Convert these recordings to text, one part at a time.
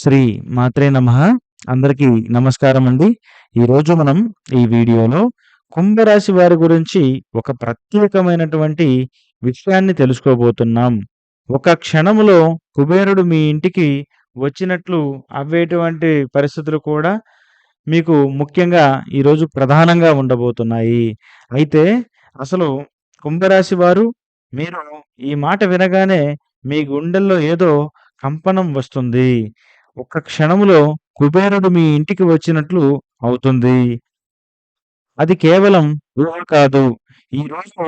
శ్రీ మాత్రే నమః అందరికీ నమస్కారం అండి. ఈరోజు మనం ఈ వీడియోలో కుంభరాశి వారి గురించి ఒక ప్రత్యేకమైనటువంటి విషయాన్ని తెలుసుకోబోతున్నాం. ఒక క్షణంలో కుబేరుడు మీ ఇంటికి వచ్చినట్లు అవ్వేటువంటి పరిస్థితులు కూడా మీకు ముఖ్యంగా ఈరోజు ప్రధానంగా ఉండబోతున్నాయి. అయితే అసలు కుంభరాశి వారు మీరు ఈ మాట వినగానే మీ గుండెల్లో ఏదో కంపనం వస్తుంది. ఒక్క క్షణములో కుబేరుడు మీ ఇంటికి వచ్చినట్లు అవుతుంది. అది కేవలం ఊహ కాదు. ఈరోజు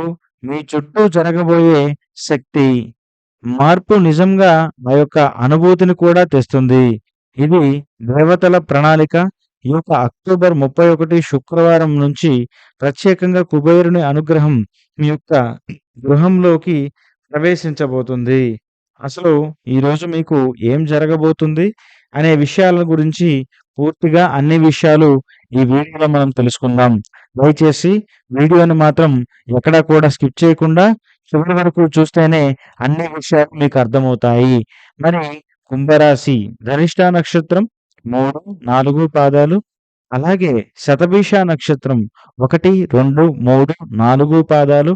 మీ చుట్టూ జరగబోయే శక్తి, మార్పు నిజంగా ఆ యొక్క అనుభూతిని కూడా తెస్తుంది. ఇది దేవతల ప్రణాళిక. ఈ యొక్క అక్టోబర్ 31 శుక్రవారం నుంచి ప్రత్యేకంగా కుబేరుని అనుగ్రహం మీ యొక్క గృహంలోకి ప్రవేశించబోతుంది. అసలు ఈరోజు మీకు ఏం జరగబోతుంది అనే విషయాల గురించి పూర్తిగా అన్ని విషయాలు ఈ వీడియోలో మనం తెలుసుకుందాం. దయచేసి వీడియోని మాత్రం ఎక్కడా కూడా స్కిప్ చేయకుండా చివరి వరకు చూస్తేనే అన్ని విషయాలు మీకు అర్థమవుతాయి. మరి కుంభరాశి ధనిష్ట నక్షత్రం 3, 4 పాదాలు అలాగే శతభిష నక్షత్రం 1, 2, 3, 4 పాదాలు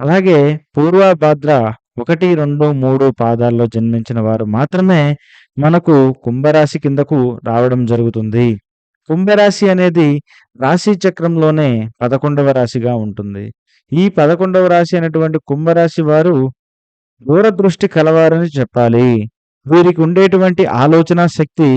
అలాగే పూర్వభాద్ర 1, 2, 3 పాదాల్లో జన్మించిన వారు మాత్రమే మనకు కుంభరాశి కిందకు రావడం జరుగుతుంది. కుంభరాశి అనేది రాశి చక్రంలోనే 11వ రాశిగా ఉంటుంది. ఈ 11వ రాశి అనేటువంటి కుంభరాశి వారు దూరదృష్టి కలవారని చెప్పాలి. వీరికి ఉండేటువంటి ఆలోచన శక్తి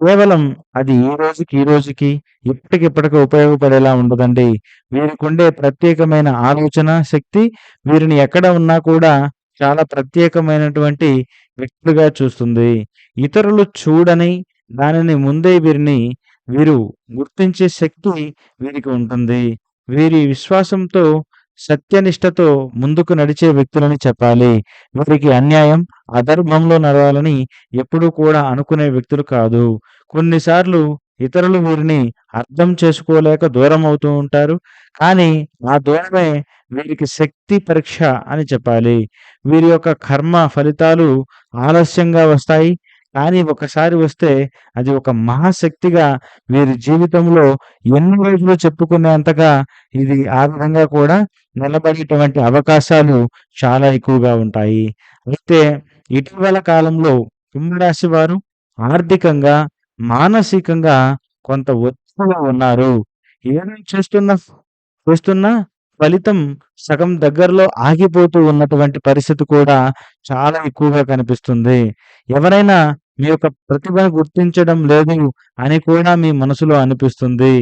కేవలం అది ఈ రోజుకి ఈ రోజుకి, ఇప్పటికిప్పటికి ఉపయోగపడేలా ఉండదండి. వీరికి ఉండే ప్రత్యేకమైన ఆలోచన శక్తి వీరిని ఎక్కడ ఉన్నా కూడా చాలా ప్రత్యేకమైనటువంటి వ్యక్తులుగా చూస్తుంది. ఇతరులు చూడని దానిని ముందే వీరిని వీరు గుర్తించే శక్తి వీరికి ఉంటుంది. వీరి విశ్వాసంతో, సత్యనిష్టతో ముందుకు నడిచే వ్యక్తులని చెప్పాలి. వీరికి అన్యాయం, అధర్మంలో నడవాలని ఎప్పుడూ కూడా అనుకునే వ్యక్తులు కాదు. కొన్నిసార్లు ఇతరులు వీరిని అర్థం చేసుకోలేక దూరం అవుతూ ఉంటారు. కానీ ఆ దూరమే వీరికి శక్తి పరీక్ష అని చెప్పాలి. వీరి యొక్క కర్మ ఫలితాలు ఆలస్యంగా వస్తాయి. కానీ ఒకసారి వస్తే అది ఒక మహాశక్తిగా వీరి జీవితంలో ఎన్ని రోజులు చెప్పుకునేంతగా ఇది ఆ విధంగా కూడా నిలబడేటువంటి అవకాశాలు చాలా ఎక్కువగా ఉంటాయి. అయితే ఇటీవల కాలంలో కుంభరాశి వారు ఆర్థికంగా, మానసికంగా కొంత ఒత్తిడిలో ఉన్నారు. ఏదో చేస్తున్న చూస్తున్నా ఫలితం సగం దగ్గరలో ఆగిపోతూ ఉన్నటువంటి పరిస్థితి కూడా చాలా ఎక్కువగా కనిపిస్తుంది. ఎవరైనా మీ యొక్క ప్రతిభను గుర్తించడం లేదు అని కూడా మీ మనసులో అనిపిస్తుంది.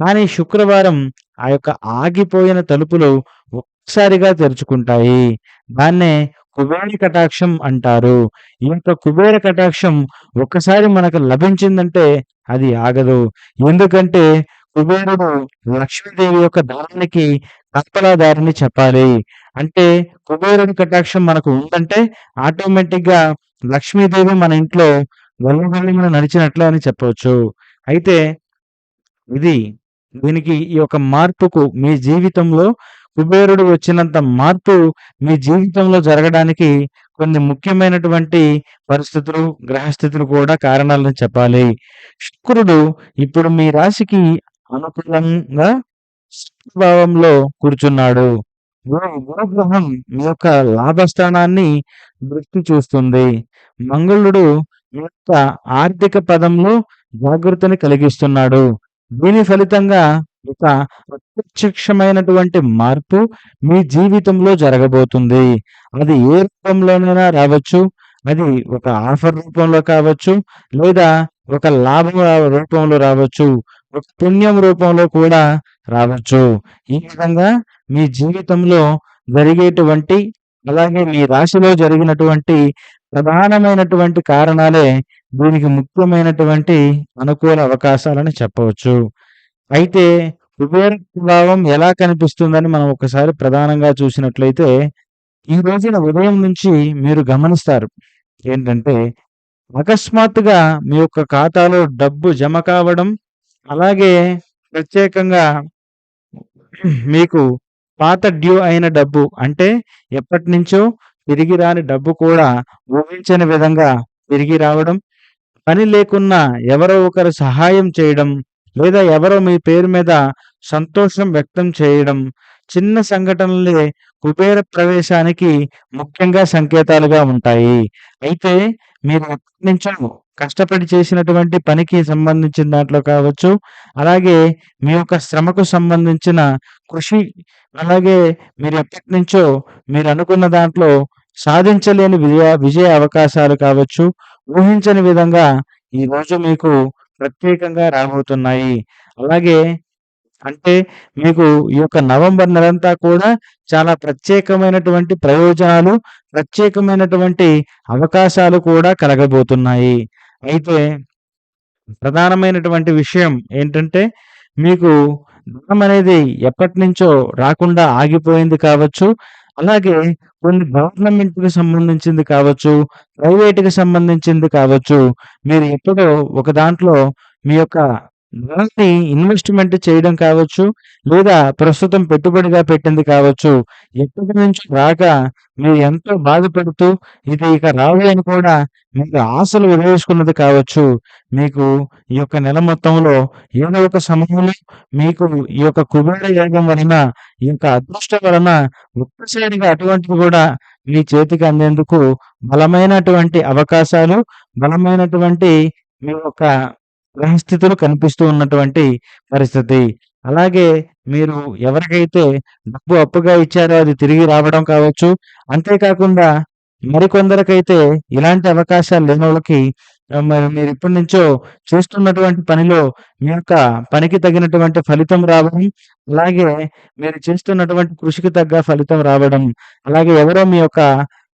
కానీ శుక్రవారం ఆ యొక్క ఆగిపోయిన తలుపులు ఒక్కసారిగా తెరుచుకుంటాయి. దాన్నే కుబేర కటాక్షం అంటారు. ఈ యొక్క కుబేర కటాక్షం ఒక్కసారి మనకు లభించిందంటే అది ఆగదు. ఎందుకంటే కుబేరుడు లక్ష్మీదేవి యొక్క దారానికి కల్పనాదారిని చెప్పాలి. అంటే కుబేరుని కటాక్షం మనకు ఉందంటే ఆటోమేటిక్‌గా లక్ష్మీదేవి మన ఇంట్లో వెల్లవెల్లమని నడిచినట్లు అని చెప్పవచ్చు. అయితే ఇది దీనికి ఈ యొక్క మార్పుకు మీ జీవితంలో కుబేరుడు వచ్చినంత మార్పు మీ జీవితంలో జరగడానికి కొన్ని ముఖ్యమైనటువంటి పరిస్థితులు, గ్రహస్థితులు కూడా కారణాలని చెప్పాలి. శుక్రుడు ఇప్పుడు మీ రాశికి అనుకూలంగా భావంలో కూర్చున్నాడు. గురుగ్రహం మీ యొక్క లాభస్థానాన్ని దృష్టి చూస్తుంది. మంగళుడు మీ యొక్క ఆర్థిక పదంలో జాగృతిని కలిగిస్తున్నాడు. దీని ఫలితంగా ఒక అప్రత్యక్షమైనటువంటి మార్పు మీ జీవితంలో జరగబోతుంది. అది ఏ రూపంలోనైనా రావచ్చు. అది ఒక ఆఫర్ రూపంలో కావచ్చు. లేదా ఒక లాభం రూపంలో రావచ్చు. ఒక పుణ్యం రూపంలో కూడా రావచ్చు. ఈ విధంగా మీ జీవితంలో జరిగేటువంటి అలాగే మీ రాశిలో జరిగినటువంటి ప్రధానమైనటువంటి కారణాలే దీనికి ముఖ్యమైనటువంటి అనుకూల అవకాశాలని చెప్పవచ్చు. అయితే కుబేర ప్రభావం ఎలా కనిపిస్తుందని మనం ఒకసారి ప్రధానంగా చూసినట్లయితే ఈ రోజున ఉదయం నుంచి మీరు గమనిస్తారు. ఏంటంటే అకస్మాత్తుగా మీ యొక్క ఖాతాలో డబ్బు జమ కావడం, అలాగే ప్రత్యేకంగా మీకు పాత డ్యూ అయిన డబ్బు అంటే ఎప్పటినుంచో తిరిగి రాని డబ్బు కూడా ఊహించని విధంగా తిరిగి రావడం. పని లేకున్నా ఎవరో ఒకరు సహాయం చేయడం లేదా ఎవరో మీ పేరు మీద సంతోషం వ్యక్తం చేయడం చిన్న సంఘటనలే కుబేర ప్రవేశానికి ముఖ్యంగా సంకేతాలుగా ఉంటాయి అయితే మీరు ఎప్పటి నుంచో కష్టపడి చేసినటువంటి పనికి సంబంధించిన దాంట్లో కావచ్చు అలాగే మీ యొక్క శ్రమకు సంబంధించిన కృషి అలాగే మీరు ఎప్పటి నుంచో మీరు అనుకున్న దాంట్లో సాధించలేని విజయ విజయ అవకాశాలు కావచ్చు ఊహించని విధంగా ఈ రోజు మీకు ప్రత్యేకంగా రాబోతున్నాయి. అలాగే అంటే మీకు ఈ యొక్క నవంబర్ నెలంతా కూడా చాలా ప్రత్యేకమైనటువంటి ప్రయోజనాలు ప్రత్యేకమైనటువంటి అవకాశాలు కూడా కలగబోతున్నాయి. అయితే ప్రధానమైనటువంటి విషయం ఏంటంటే మీకు ధనం అనేది ఎప్పటి నుంచో రాకుండా ఆగిపోయింది కావచ్చు అలాగే కొన్ని గవర్నమెంట్‌కి సంబంధించింది కావచ్చు, ప్రైవేట్‌కి సంబంధించింది కావచ్చు. మీరు ఎప్పుడో ఒక దాంట్లో మీ యొక్క మనల్ని ఇన్వెస్ట్‌మెంట్ చేయడం కావచ్చు, లేదా ప్రస్తుతం పెట్టుబడిగా పెట్టింది కావచ్చు. ఎప్పటి నుంచి రాక మీరు ఎంతో బాధపడుతూ ఇది ఇక రాదు అని కూడా మీకు ఆశలు వదిలేసుకున్నది కావచ్చు. మీకు ఈ యొక్క నెల మొత్తంలో ఏదో ఒక సమయంలో మీకు ఈ యొక్క కుబేర యోగం వలన, ఈ యొక్క అదృష్టం వలన ఒక్కసారిగా అటువంటివి కూడా మీ చేతికి అందేందుకు బలమైనటువంటి అవకాశాలు, బలమైనటువంటి మీ యొక్క గ్రహస్థితులు కనిపిస్తూ ఉన్నటువంటి పరిస్థితి. అలాగే మీరు ఎవరికైతే డబ్బు అప్పుగా ఇచ్చారో అది తిరిగి రావడం కావచ్చు. అంతేకాకుండా మరికొందరికైతే ఇలాంటి అవకాశాలు లేనోళ్ళకి వాళ్ళకి మరి మీరు ఎప్పటినుంచో చేస్తున్నటువంటి పనిలో మీ యొక్క పనికి తగినటువంటి ఫలితం రావడం, అలాగే మీరు చేస్తున్నటువంటి కృషికి తగ్గ ఫలితం రావడం, అలాగే ఎవరో మీ యొక్క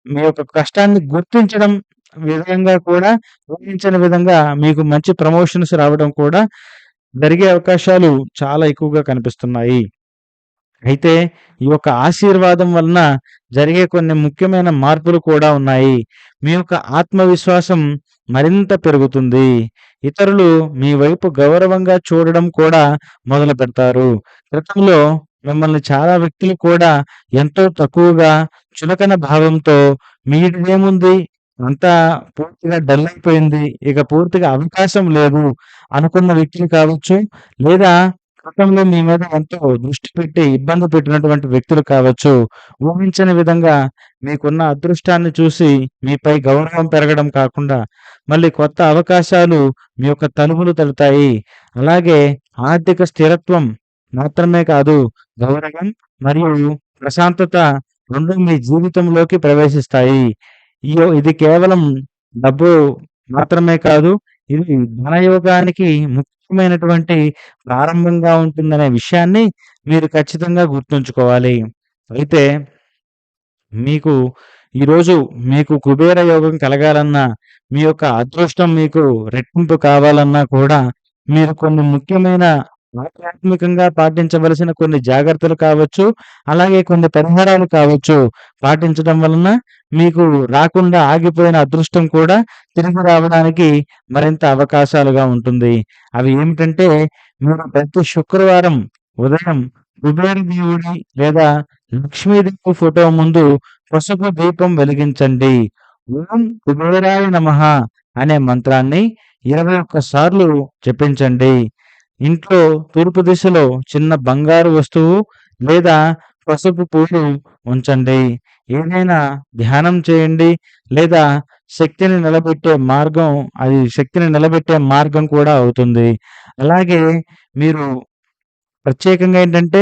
మీ యొక్క కష్టాన్ని గుర్తించడం విధంగా కూడా ఊహించని విధంగా మీకు మంచి ప్రమోషన్స్ రావడం కూడా జరిగే అవకాశాలు చాలా ఎక్కువగా కనిపిస్తున్నాయి. అయితే ఈ యొక్క ఆశీర్వాదం వలన జరిగే కొన్ని ముఖ్యమైన మార్పులు కూడా ఉన్నాయి. మీ యొక్క ఆత్మవిశ్వాసం మరింత పెరుగుతుంది. ఇతరులు మీ వైపు గౌరవంగా చూడడం కూడా మొదలుపెడతారు. గతంలో మిమ్మల్ని చాలా వ్యక్తులు కూడా ఎంతో తక్కువగా, చులకన భావంతో మీదేముంది అంతా పూర్తిగా డల్ అయిపోయింది. ఇక పూర్తిగా అవకాశం లేదు అనుకున్న వ్యక్తులు కావచ్చు, లేదా గతంలో మీ మీద ఎంతో దృష్టి పెట్టి ఇబ్బంది పెట్టినటువంటి వ్యక్తులు కావచ్చు. ఊహించని విధంగా మీకున్న అదృష్టాన్ని చూసి మీపై గౌరవం పెరగడం కాకుండా, మళ్ళీ కొత్త అవకాశాలు మీ యొక్క తలుపులు తలుతాయి అలాగే ఆర్థిక స్థిరత్వం మాత్రమే కాదు, గౌరవం మరియు ప్రశాంతత రెండు మీ జీవితంలోకి ప్రవేశిస్తాయి. ఇయో ఇది కేవలం డబ్బు మాత్రమే కాదు, ఇది ధనయోగానికి ముఖ్యమైనటువంటి ప్రారంభంగా ఉంటుందనే విషయాన్ని మీరు ఖచ్చితంగా గుర్తుంచుకోవాలి. అయితే మీకు ఈరోజు మీకు కుబేర యోగం కలగాలన్నా, మీ యొక్క అదృష్టం మీకు రెట్టింపు కావాలన్నా కూడా మీరు కొన్ని ముఖ్యమైన ఆధ్యాత్మికంగా పాటించవలసిన కొన్ని జాగ్రత్తలు కావచ్చు, అలాగే కొన్ని పరిహారాలు కావచ్చు. పాటించడం వలన మీకు రాకుండా ఆగిపోయిన అదృష్టం కూడా తిరిగి రావడానికి మరింత అవకాశాలుగా ఉంటుంది. అవి ఏమిటంటే మీరు ప్రతి శుక్రవారం ఉదయం కుబేర దేవుడి లేదా లక్ష్మీదేవి ఫోటో ముందు పసుపు దీపం వెలిగించండి. ఓం కుబేరాయ నమః అనే మంత్రాన్ని 21 సార్లు జపించండి. ఇంట్లో తూర్పు దిశలో చిన్న బంగారు వస్తువు లేదా పసుపు పూలు ఉంచండి. ఏదైనా ధ్యానం చేయండి లేదా శక్తిని నిలబెట్టే మార్గం అది శక్తిని నిలబెట్టే మార్గం కూడా అవుతుంది. అలాగే మీరు ప్రత్యేకంగా ఏంటంటే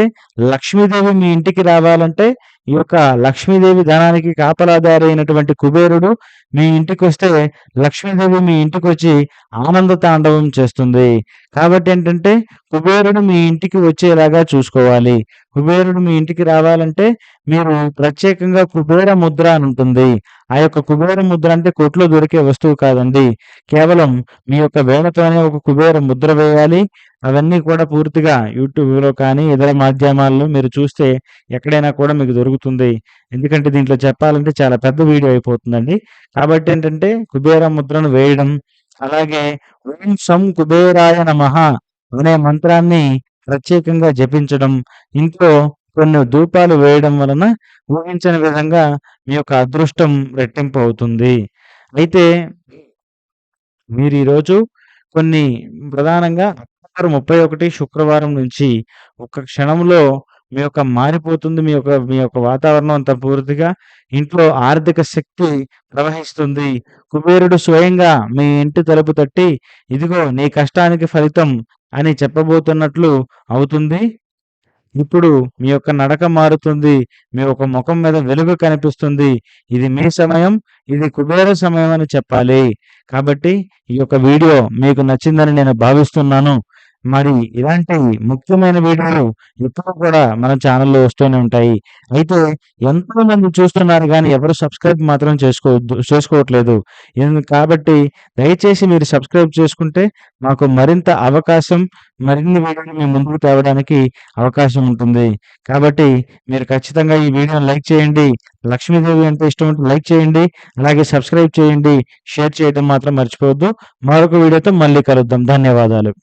లక్ష్మీదేవి మీ ఇంటికి రావాలంటే ఈ యొక్క లక్ష్మీదేవి ధనానికి కాపలాదారి అయినటువంటి కుబేరుడు మీ ఇంటికి వస్తే లక్ష్మీదేవి మీ ఇంటికి వచ్చి ఆనంద తాండవం చేస్తుంది. కాబట్టి ఏంటంటే కుబేరుడు మీ ఇంటికి వచ్చేలాగా చూసుకోవాలి. కుబేరుడు మీ ఇంటికి రావాలంటే మీరు ప్రత్యేకంగా కుబేర ముద్ర అని ఉంటుంది. ఆ యొక్క కుబేర ముద్ర అంటే కొట్లో దొరికే వస్తువు కాదండి. కేవలం మీ యొక్క వేణతోనే ఒక కుబేర ముద్ర వేయాలి. అవన్నీ కూడా పూర్తిగా యూట్యూబ్‌లో కానీ, ఇతర మాధ్యమాల్లో మీరు చూస్తే ఎక్కడైనా కూడా మీకు దొరుకుతుంది. ఎందుకంటే దీంట్లో చెప్పాలంటే చాలా పెద్ద వీడియో అయిపోతుందండి. కాబట్టి ఏంటంటే కుబేర ముద్రను వేయడం, అలాగే ఓం సం కుబేరాయ నమః అనే మంత్రాన్ని ప్రత్యేకంగా జపించడం, ఇంట్లో కొన్ని ధూపాలు వేయడం వలన ఊహించని విధంగా మీ యొక్క అదృష్టం రెట్టింపు అవుతుంది. అయితే మీరు ఈరోజు కొన్ని ప్రధానంగా అక్టోబర్ 31 శుక్రవారం నుంచి ఒక్క క్షణంలో మీ యొక్క మారిపోతుంది. మీ యొక్క మీ యొక్క వాతావరణం అంతా పూర్తిగా. ఇంట్లో ఆర్థిక శక్తి ప్రవహిస్తుంది. కుబేరుడు స్వయంగా మీ ఇంటి తలుపు తట్టి, ఇదిగో నీ కష్టానికి ఫలితం అని చెప్పబోతున్నట్లు అవుతుంది. ఇప్పుడు మీ యొక్క నడక మారుతుంది. మీ యొక్క ముఖం మీద వెలుగు కనిపిస్తుంది. ఇది మీ సమయం. ఇది కుబేర సమయం అని చెప్పాలి. కాబట్టి ఈ యొక్క వీడియో మీకు నచ్చిందని నేను భావిస్తున్నాను. మరి ఇలాంటి ముఖ్యమైన వీడియోలు ఎప్పుడూ కూడా మన ఛానల్లో వస్తూనే ఉంటాయి. అయితే ఎంతో మంది చూస్తున్నారు కానీ ఎవరు సబ్స్క్రైబ్ మాత్రం చేసుకోవద్దు చేసుకోవట్లేదు. కాబట్టి దయచేసి మీరు సబ్స్క్రైబ్ చేసుకుంటే మాకు మరింత అవకాశం, మరిన్ని వీడియోలు మీ ముందుకు తేవడానికి అవకాశం ఉంటుంది. కాబట్టి మీరు ఖచ్చితంగా ఈ వీడియోని లైక్ చేయండి. లక్ష్మీదేవి అంటే ఇష్టం ఉంటే లైక్ చేయండి. అలాగే సబ్స్క్రైబ్ చేయండి. షేర్ చేయడం మాత్రం మర్చిపోవద్దు. మరొక వీడియోతో మళ్ళీ కలుద్దాం. ధన్యవాదాలు.